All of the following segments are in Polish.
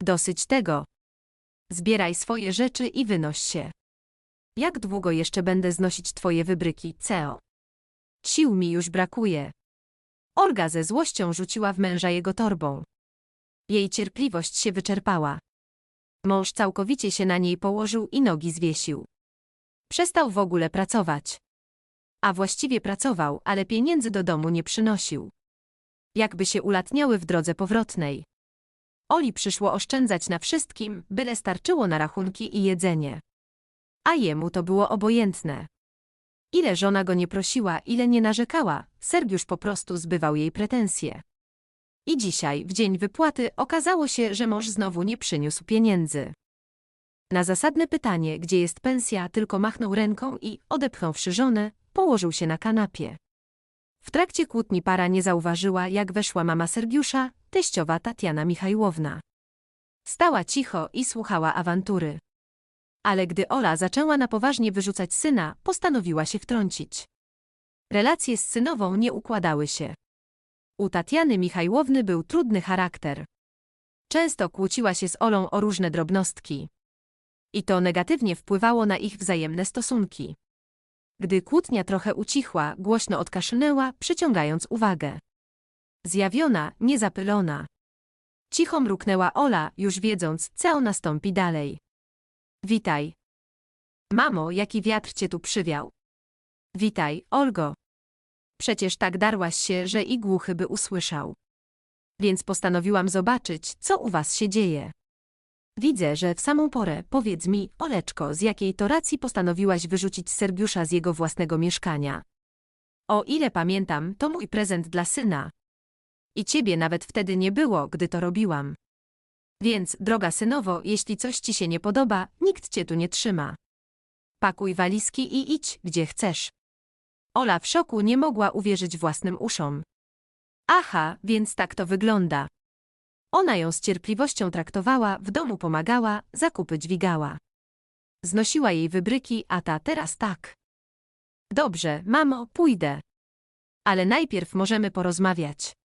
Dosyć tego. Zbieraj swoje rzeczy i wynoś się. Jak długo jeszcze będę znosić twoje wybryki, Ceo? Sił mi już brakuje. Olga ze złością rzuciła w męża jego torbą. Jej cierpliwość się wyczerpała. Mąż całkowicie się na niej położył i nogi zwiesił. Przestał w ogóle pracować. A właściwie pracował, ale pieniędzy do domu nie przynosił. Jakby się ulatniały w drodze powrotnej. Oli przyszło oszczędzać na wszystkim, byle starczyło na rachunki i jedzenie. A jemu to było obojętne. Ile żona go nie prosiła, ile nie narzekała, Sergiusz po prostu zbywał jej pretensje. I dzisiaj, w dzień wypłaty, okazało się, że mąż znowu nie przyniósł pieniędzy. Na zasadne pytanie, gdzie jest pensja, tylko machnął ręką i, odepchnąwszy żonę, położył się na kanapie. W trakcie kłótni para nie zauważyła, jak weszła mama Sergiusza, teściowa Tatiana Michajłowna. Stała cicho i słuchała awantury. Ale gdy Ola zaczęła na poważnie wyrzucać syna, postanowiła się wtrącić. Relacje z synową nie układały się. U Tatiany Michajłowny był trudny charakter. Często kłóciła się z Olą o różne drobnostki. I to negatywnie wpływało na ich wzajemne stosunki. Gdy kłótnia trochę ucichła, głośno odkaszlnęła, przyciągając uwagę. Zjawiona, niezapylona. Cicho mruknęła Ola, już wiedząc, co nastąpi dalej. Witaj. Mamo, jaki wiatr cię tu przywiał. Witaj, Olgo. Przecież tak darłaś się, że i głuchy by usłyszał. Więc postanowiłam zobaczyć, co u was się dzieje. Widzę, że w samą porę powiedz mi, Oleczko, z jakiej to racji postanowiłaś wyrzucić Sergiusza z jego własnego mieszkania. O ile pamiętam, to mój prezent dla syna. I ciebie nawet wtedy nie było, gdy to robiłam. Więc, droga synowo, jeśli coś ci się nie podoba, nikt cię tu nie trzyma. Pakuj walizki i idź, gdzie chcesz. Ola w szoku nie mogła uwierzyć własnym uszom. Aha, więc tak to wygląda. Ona ją z cierpliwością traktowała, w domu pomagała, zakupy dźwigała. Znosiła jej wybryki, a ta teraz tak. Dobrze, mamo, pójdę. Ale najpierw możemy porozmawiać.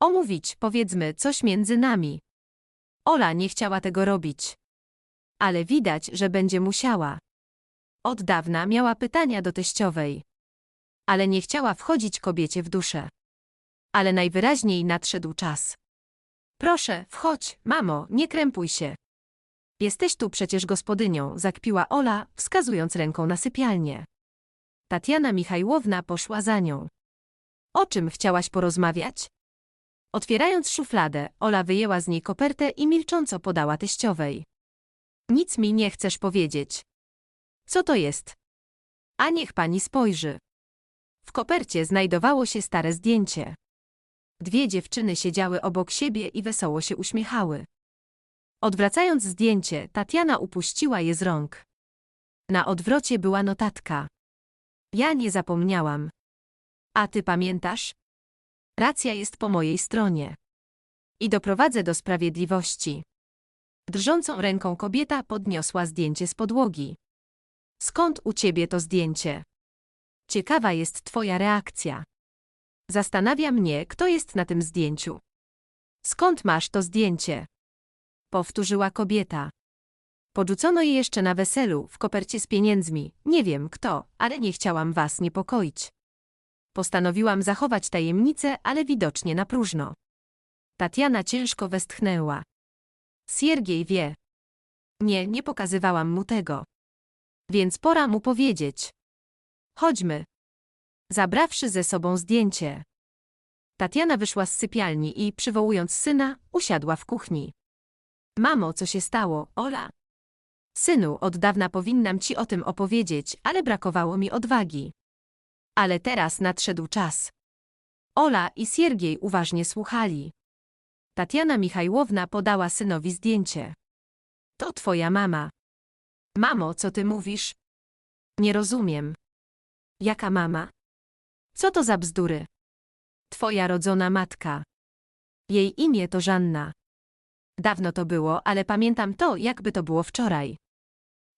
Omówić, powiedzmy, coś między nami. Ola nie chciała tego robić. Ale widać, że będzie musiała. Od dawna miała pytania do teściowej. Ale nie chciała wchodzić kobiecie w duszę. Ale najwyraźniej nadszedł czas. Proszę, wchodź, mamo, nie krępuj się. Jesteś tu przecież gospodynią, zakpiła Ola, wskazując ręką na sypialnię. Tatiana Michajłowna poszła za nią. O czym chciałaś porozmawiać? Otwierając szufladę, Ola wyjęła z niej kopertę i milcząco podała teściowej. Nic mi nie chcesz powiedzieć. Co to jest? A niech pani spojrzy. W kopercie znajdowało się stare zdjęcie. Dwie dziewczyny siedziały obok siebie i wesoło się uśmiechały. Odwracając zdjęcie, Tatiana upuściła je z rąk. Na odwrocie była notatka. Ja nie zapomniałam. A ty pamiętasz? Racja jest po mojej stronie. I doprowadzę do sprawiedliwości. Drżącą ręką kobieta podniosła zdjęcie z podłogi. Skąd u ciebie to zdjęcie? Ciekawa jest twoja reakcja. Zastanawia mnie, kto jest na tym zdjęciu. Skąd masz to zdjęcie? Powtórzyła kobieta. Podrzucono je jeszcze na weselu, w kopercie z pieniędzmi. Nie wiem kto, ale nie chciałam was niepokoić. Postanowiłam zachować tajemnicę, ale widocznie na próżno. Tatiana ciężko westchnęła. Siergiej wie. Nie, nie pokazywałam mu tego. Więc pora mu powiedzieć. Chodźmy. Zabrawszy ze sobą zdjęcie. Tatiana wyszła z sypialni i, przywołując syna, usiadła w kuchni. Mamo, co się stało, Ola? Synu, od dawna powinnam ci o tym opowiedzieć, ale brakowało mi odwagi. Ale teraz nadszedł czas. Ola i Siergiej uważnie słuchali. Tatiana Michajłowna podała synowi zdjęcie. To twoja mama. Mamo, co ty mówisz? Nie rozumiem. Jaka mama? Co to za bzdury? Twoja rodzona matka. Jej imię to Żanna. Dawno to było, ale pamiętam to, jakby to było wczoraj.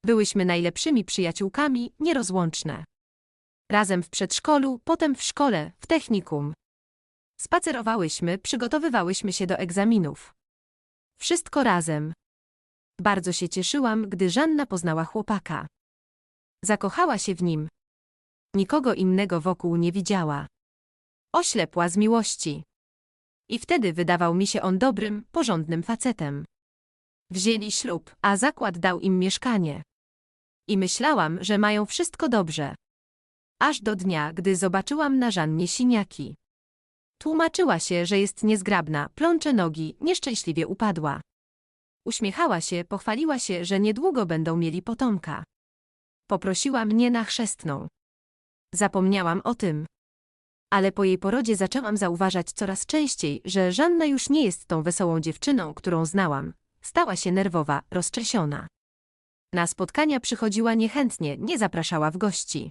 Byłyśmy najlepszymi przyjaciółkami, nierozłączne. Razem w przedszkolu, potem w szkole, w technikum. Spacerowałyśmy, przygotowywałyśmy się do egzaminów. Wszystko razem. Bardzo się cieszyłam, gdy Żanna poznała chłopaka. Zakochała się w nim. Nikogo innego wokół nie widziała. Oślepła z miłości. I wtedy wydawał mi się on dobrym, porządnym facetem. Wzięli ślub, a zakład dał im mieszkanie. I myślałam, że mają wszystko dobrze. Aż do dnia, gdy zobaczyłam na Żannie siniaki. Tłumaczyła się, że jest niezgrabna, plącze nogi, nieszczęśliwie upadła. Uśmiechała się, pochwaliła się, że niedługo będą mieli potomka. Poprosiła mnie na chrzestną. Zapomniałam o tym. Ale po jej porodzie zaczęłam zauważać coraz częściej, że Żanna już nie jest tą wesołą dziewczyną, którą znałam. Stała się nerwowa, roztrzesiona. Na spotkania przychodziła niechętnie, nie zapraszała w gości.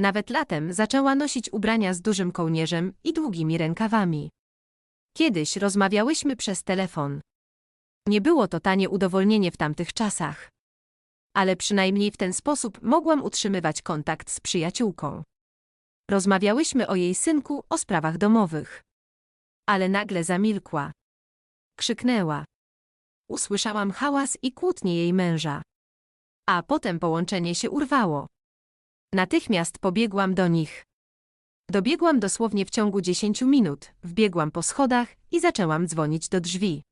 Nawet latem zaczęła nosić ubrania z dużym kołnierzem i długimi rękawami. Kiedyś rozmawiałyśmy przez telefon. Nie było to tanie udowolnienie w tamtych czasach. Ale przynajmniej w ten sposób mogłam utrzymywać kontakt z przyjaciółką. Rozmawiałyśmy o jej synku, o sprawach domowych. Ale nagle zamilkła. Krzyknęła. Usłyszałam hałas i kłótnie jej męża. A potem połączenie się urwało. Natychmiast pobiegłam do nich. Dobiegłam dosłownie w ciągu dziesięciu minut, wbiegłam po schodach i zaczęłam dzwonić do drzwi.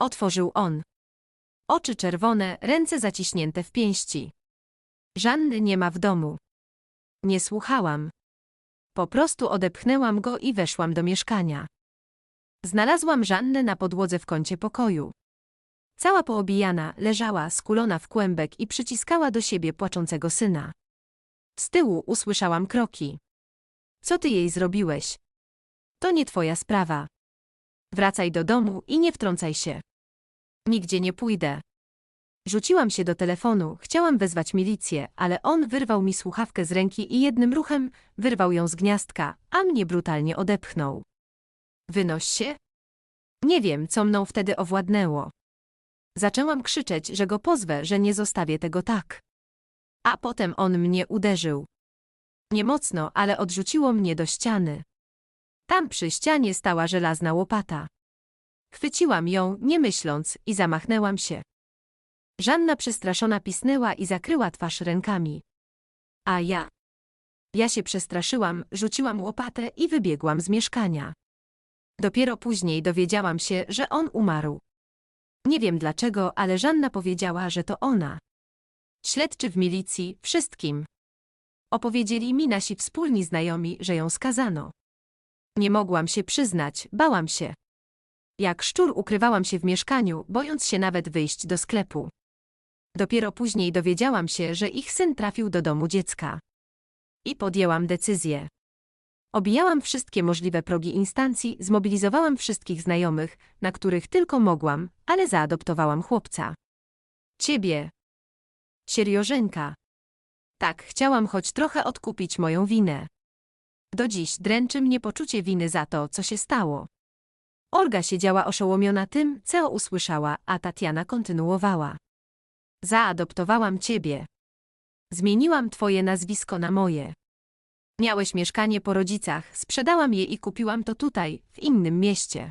Otworzył on. Oczy czerwone, ręce zaciśnięte w pięści. Żanny nie ma w domu. Nie słuchałam. Po prostu odepchnęłam go i weszłam do mieszkania. Znalazłam Żannę na podłodze w kącie pokoju. Cała poobijana, leżała, skulona w kłębek i przyciskała do siebie płaczącego syna. Z tyłu usłyszałam kroki. Co ty jej zrobiłeś? To nie twoja sprawa. Wracaj do domu i nie wtrącaj się. Nigdzie nie pójdę. Rzuciłam się do telefonu, chciałam wezwać milicję, ale on wyrwał mi słuchawkę z ręki i jednym ruchem wyrwał ją z gniazdka, a mnie brutalnie odepchnął. Wynoś się? Nie wiem, co mną wtedy owładnęło. Zaczęłam krzyczeć, że go pozwę, że nie zostawię tego tak. A potem on mnie uderzył. Nie mocno, ale odrzuciło mnie do ściany. Tam przy ścianie stała żelazna łopata. Chwyciłam ją, nie myśląc, i zamachnęłam się. Żanna przestraszona pisnęła i zakryła twarz rękami. A ja. Ja się przestraszyłam, rzuciłam łopatę i wybiegłam z mieszkania. Dopiero później dowiedziałam się, że on umarł. Nie wiem dlaczego, ale Żanna powiedziała, że to ona. Śledczy w milicji, wszystkim. Opowiedzieli mi nasi wspólni znajomi, że ją skazano. Nie mogłam się przyznać, bałam się. Jak szczur ukrywałam się w mieszkaniu, bojąc się nawet wyjść do sklepu. Dopiero później dowiedziałam się, że ich syn trafił do domu dziecka. I podjęłam decyzję. Obijałam wszystkie możliwe progi instancji, zmobilizowałam wszystkich znajomych, na których tylko mogłam, ale zaadoptowałam chłopca. Ciebie. Sieriożenka. Tak, chciałam choć trochę odkupić moją winę. Do dziś dręczy mnie poczucie winy za to, co się stało. Olga siedziała oszołomiona tym, co usłyszała, a Tatiana kontynuowała. Zaadoptowałam ciebie. Zmieniłam twoje nazwisko na moje. Miałeś mieszkanie po rodzicach, sprzedałam je i kupiłam to tutaj, w innym mieście.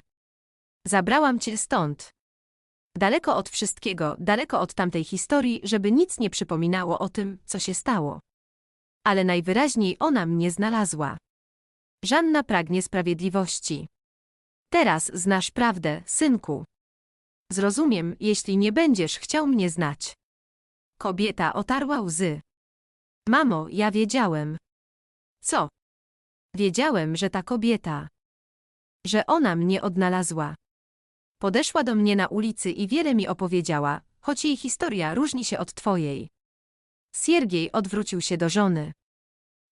Zabrałam cię stąd. Daleko od wszystkiego, daleko od tamtej historii, żeby nic nie przypominało o tym, co się stało. Ale najwyraźniej ona mnie znalazła. Żanna pragnie sprawiedliwości. Teraz znasz prawdę, synku. Zrozumiem, jeśli nie będziesz chciał mnie znać. Kobieta otarła łzy. Mamo, ja wiedziałem. Co? Wiedziałem, że ta kobieta. Że ona mnie odnalazła. Podeszła do mnie na ulicy i wiele mi opowiedziała, choć jej historia różni się od twojej. Siergiej odwrócił się do żony.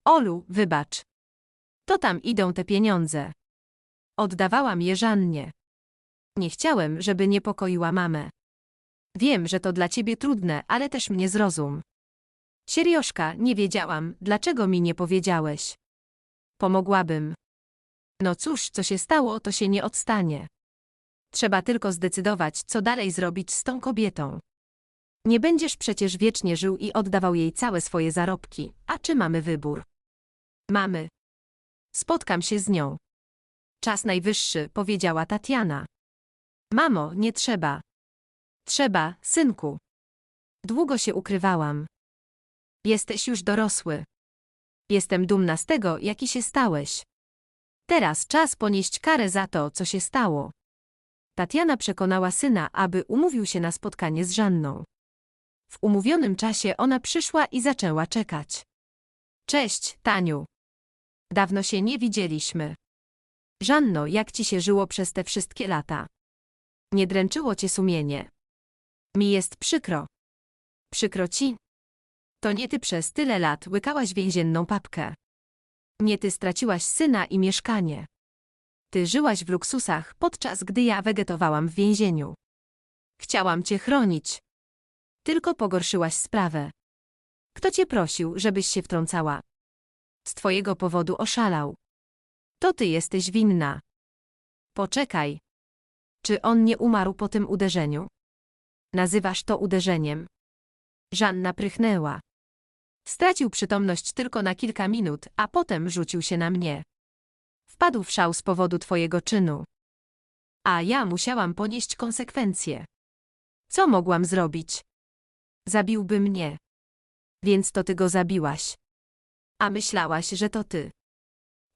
Olu, wybacz. To tam idą te pieniądze. Oddawałam je Żannie. Nie chciałem, żeby niepokoiła mamę. Wiem, że to dla ciebie trudne, ale też mnie zrozum. Sierioszka, nie wiedziałam, dlaczego mi nie powiedziałeś. Pomogłabym. No cóż, co się stało, to się nie odstanie. Trzeba tylko zdecydować, co dalej zrobić z tą kobietą. Nie będziesz przecież wiecznie żył i oddawał jej całe swoje zarobki, a czy mamy wybór? Mamy. Spotkam się z nią. Czas najwyższy, powiedziała Tatiana. Mamo, nie trzeba. Trzeba, synku. Długo się ukrywałam. Jesteś już dorosły. Jestem dumna z tego, jaki się stałeś. Teraz czas ponieść karę za to, co się stało. Tatiana przekonała syna, aby umówił się na spotkanie z Żanną. W umówionym czasie ona przyszła i zaczęła czekać. Cześć, Taniu. Dawno się nie widzieliśmy. Żanno, jak ci się żyło przez te wszystkie lata? Nie dręczyło cię sumienie. Mi jest przykro. Przykro ci? To nie ty przez tyle lat łykałaś więzienną papkę. Nie ty straciłaś syna i mieszkanie. Ty żyłaś w luksusach, podczas gdy ja wegetowałam w więzieniu. Chciałam cię chronić. Tylko pogorszyłaś sprawę. Kto cię prosił, żebyś się wtrącała? Z twojego powodu oszalał. To ty jesteś winna. Poczekaj. Czy on nie umarł po tym uderzeniu? Nazywasz to uderzeniem? Żanna prychnęła. Stracił przytomność tylko na kilka minut, a potem rzucił się na mnie. Wpadł w szał z powodu twojego czynu. A ja musiałam ponieść konsekwencje. Co mogłam zrobić? Zabiłby mnie. Więc to ty go zabiłaś. A myślałaś, że to ty.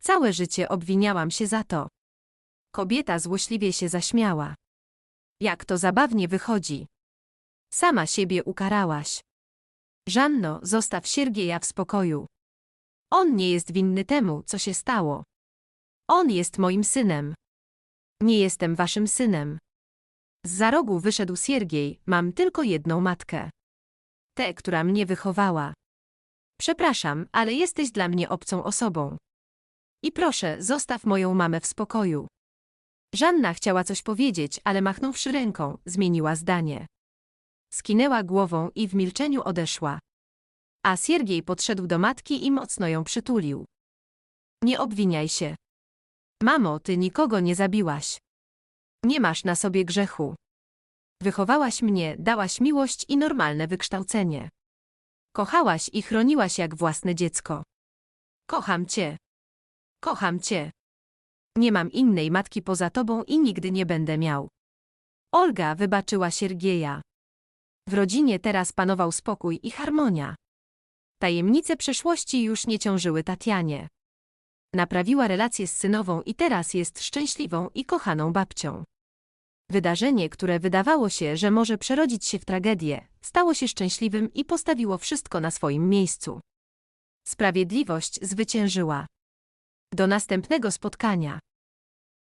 Całe życie obwiniałam się za to. Kobieta złośliwie się zaśmiała. Jak to zabawnie wychodzi. Sama siebie ukarałaś. Żanno, zostaw Siergieja w spokoju. On nie jest winny temu, co się stało. On jest moim synem. Nie jestem waszym synem. Z za rogu wyszedł Siergiej, mam tylko jedną matkę. Tę, która mnie wychowała. Przepraszam, ale jesteś dla mnie obcą osobą. I proszę, zostaw moją mamę w spokoju. Żanna chciała coś powiedzieć, ale machnąwszy ręką, zmieniła zdanie. Skinęła głową i w milczeniu odeszła. A Siergiej podszedł do matki i mocno ją przytulił. Nie obwiniaj się. Mamo, ty nikogo nie zabiłaś. Nie masz na sobie grzechu. Wychowałaś mnie, dałaś miłość i normalne wykształcenie. Kochałaś i chroniłaś jak własne dziecko. Kocham cię. Kocham cię. Nie mam innej matki poza tobą i nigdy nie będę miał. Olga wybaczyła Siergieja. W rodzinie teraz panował spokój i harmonia. Tajemnice przeszłości już nie ciążyły Tatianie. Naprawiła relacje z synową i teraz jest szczęśliwą i kochaną babcią. Wydarzenie, które wydawało się, że może przerodzić się w tragedię, stało się szczęśliwym i postawiło wszystko na swoim miejscu. Sprawiedliwość zwyciężyła. Do następnego spotkania.